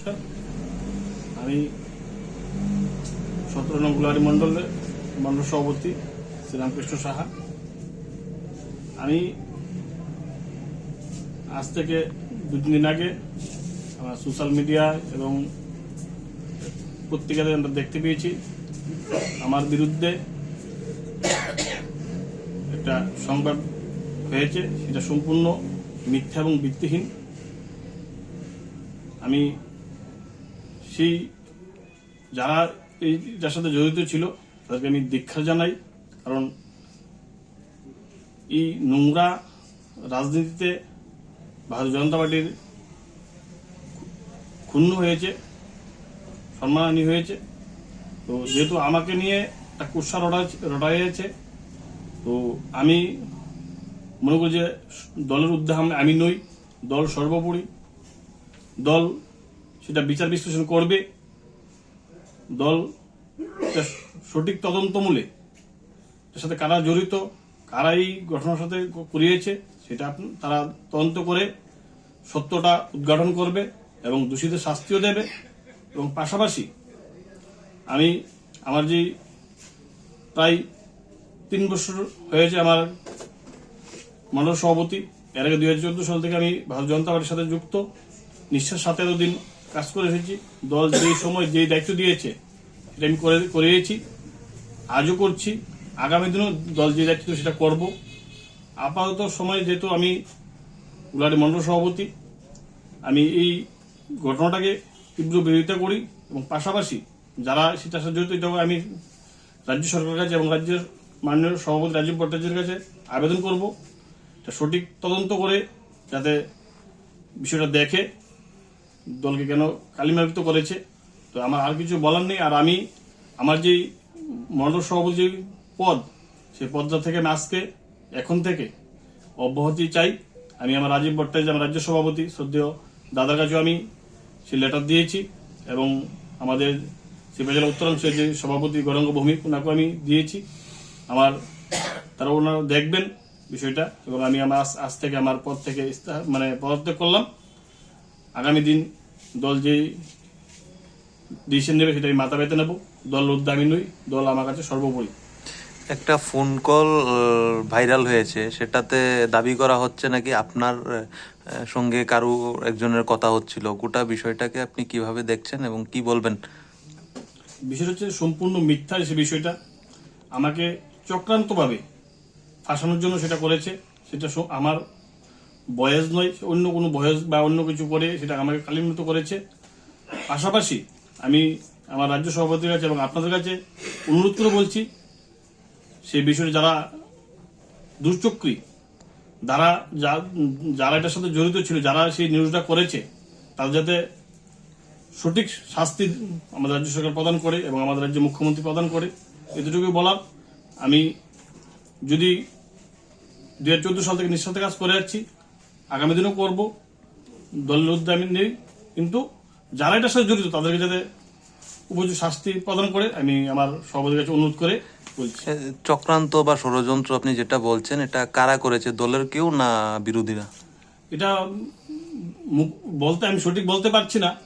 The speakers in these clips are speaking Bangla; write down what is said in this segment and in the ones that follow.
নমস্কার আমি সতেরো নং গুলারি মণ্ডলের মণ্ডল সভাপতি শ্রীরামকৃষ্ণ সাহা। আমি আজ থেকে দু তিন দিন আগে আমার সোশ্যাল মিডিয়া এবং পত্রিকাতে আমরা দেখতে পেয়েছি, আমার বিরুদ্ধে একটা সংবাদ হয়েছে, সেটা সম্পূর্ণ মিথ্যা এবং ভিত্তিহীন। আমি সেই যারা এই যার সাথে জড়িত ছিল, তাদেরকে আমি দীক্ষা জানাই। কারণ এই নোংরা রাজনীতিতে ভারতীয় জনতা পার্টির ক্ষুণ্ণ হয়েছে, সম্মানহানি হয়েছে। তো যেহেতু আমাকে নিয়ে একটা কুৎসা রটা রটা হয়েছে, তো আমি মনে করি যে দলের উদ্যোগ আমি নই, দল সর্বোপরি। দল সেটা বিচার বিশ্লেষণ করবে দল। সঠিক তদন্তমূলে এর সাথে কারা জড়িত কারা এই ঘটনার সাথে করিয়েছে সেটা তারা তদন্ত করে সত্যটা উদ্ঘাটন করবে এবং দোষীদের শাস্তিও দেবে। এবং পাশাপাশি আমি আমার যে প্রায় তিন বছর হয়েছে আমার মানব সভাপতি, এর আগে দুই হাজার চোদ্দ সাল থেকে আমি ভারতীয় জনতা পার্টির সাথে যুক্ত। নিঃশ্বাস সাথে এতদিন কাজ করে এসেছি। দল যেই সময় যেই দায়িত্ব দিয়েছে, সেটা আমি করে আজও করছি। আগামী দিনেও দল যে দায়িত্ব সেটা করব। আপাতত সময় যেহেতু আমি গুলারি মন্ডল সভাপতি, আমি এই ঘটনাটাকে তীব্র বিরোধিতা করি এবং পাশাপাশি যারা সেটার সাথে জড়িত আমি রাজ্য সরকারের কাছে এবং রাজ্যের মাননীয় সভাপতি রাজীব ভট্টাচার্যের কাছে আবেদন করব। এটা সঠিক তদন্ত করে যাতে বিষয়টা দেখে দলকে কেন কালিমালিপ্ত করেছে? তো আমার আর কিছু বলার নেই। আর আমি আমার যেই মন্ডল সভাপতি যে পদ, সেই পদটা থেকে আমি আজকে, এখন থেকে অব্যাহতি চাই। আমি আমার রাজীব ভট্টাচার্য, আমার রাজ্য সভাপতি, শ্রদ্ধেয় দাদার কাছেও আমি সে লেটার দিয়েছি এবং আমাদের জেলা উত্তরাংশের যে সভাপতি গৌরাঙ্গ ভৌমিক ওনাকেও আমি দিয়েছি। আমার, তারা ওনারা দেখবেন বিষয়টা এবং আমি আমার আজ থেকে আমার পদ থেকে মানে পদত্যাগ করলাম। আগামী দিন দল যে ডিসিশন নেবে সেটা আমি মাথা পেতে নেব। দল উদ্যামী নই দল আমার কাছে সর্বোপরি। একটা ফোন কল ভাইরাল হয়েছে। সেটাতে দাবি করা হচ্ছে নাকি আপনার সঙ্গে কারু একজনের কথা হচ্ছিল। গোটা বিষয়টাকে আপনি কীভাবে দেখছেন এবং কি বলবেন? বিষয়টা হচ্ছে সম্পূর্ণ মিথ্যা সে বিষয়টা। আমাকে চক্রান্তভাবে ফাঁসানোর জন্য সেটা করেছে। সেটা আমার বয়স নয়, অন্য কোনো বয়স বা অন্য কিছু করে সেটা আমাকে কালিমুক্ত করেছে। পাশাপাশি আমি আমার রাজ্য সভাপতির কাছে এবং আপনাদের কাছে অনুরোধ করে বলছি সেই বিষয়ে যারা দুশ্চক্রী, যারা যারা এটার সাথে জড়িত ছিল, যারা সেই নিউজটা করেছে, তারা যাতে সঠিক শাস্তি আমাদের রাজ্য সরকার প্রদান করে এবং আমাদের রাজ্য মুখ্যমন্ত্রী প্রদান করে এতটুকুই বলার। আমি যদি দু হাজার চোদ্দ সাল থেকে নিঃস্বার্থে কাজ করে যাচ্ছি আগামী দিনেও করব দলের উদ্যোগ আমি নেই কিন্তু যারা এটার সাথে জড়িত তাদেরকে যাতে উপযুক্ত শাস্তি প্রদান করে আমি আমার সভাপতির কাছে অনুরোধ করে বলছি। চক্রান্ত বা ষড়যন্ত্র আপনি যেটা বলছেন এটা কারা করেছে? দলের কেউ না বিরোধীরা? এটা মুখ- বলতে আমি সঠিক বলতে পারছি না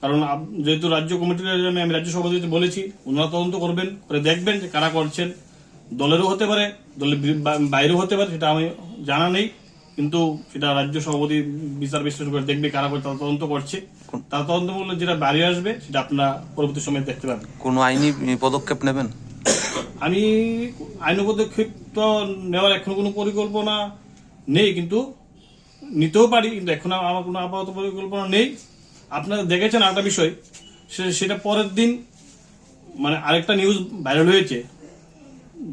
কারণ যেহেতু রাজ্য কমিটির আমি আমি রাজ্য সভাপতিতে বলেছি ওনারা তদন্ত করবেন করে দেখবেন যে কারা করছেন। দলেরও হতে পারে দলের বাইরেও হতে পারে সেটা আমি জানা নেই। কিন্তু সেটা রাজ্য সভাপতি বিচার বিশ্লেষণ করে দেখবে কারা করে তারা তদন্ত করছে। তার তদন্ত করলে যেটা বাইরে আসবে সেটা আপনারা পরবর্তী সময় দেখতে পাবেন। কোনো আইনি পদক্ষেপ নেবেন? আমি আইন পদক্ষেপ তো নেওয়ার এখন কোনো পরিকল্পনা নেই কিন্তু নিতেও পারি কিন্তু এখন আমার কোনো আপাতত পরিকল্পনা নেই। আপনারা দেখেছেন আরেকটা বিষয় সেটা পরের দিন মানে আরেকটা নিউজ ভাইরাল হয়েছে।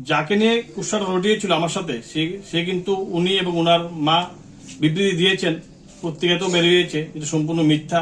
যাকে নিয়ে কুৎসাটা রটিয়েছিল আমার সাথে, সে সে কিন্তু উনি এবং ওনার মা বিবৃতি দিয়েছেন, পত্রিকাতেও বেরিয়েছে এটা সম্পূর্ণ মিথ্যা।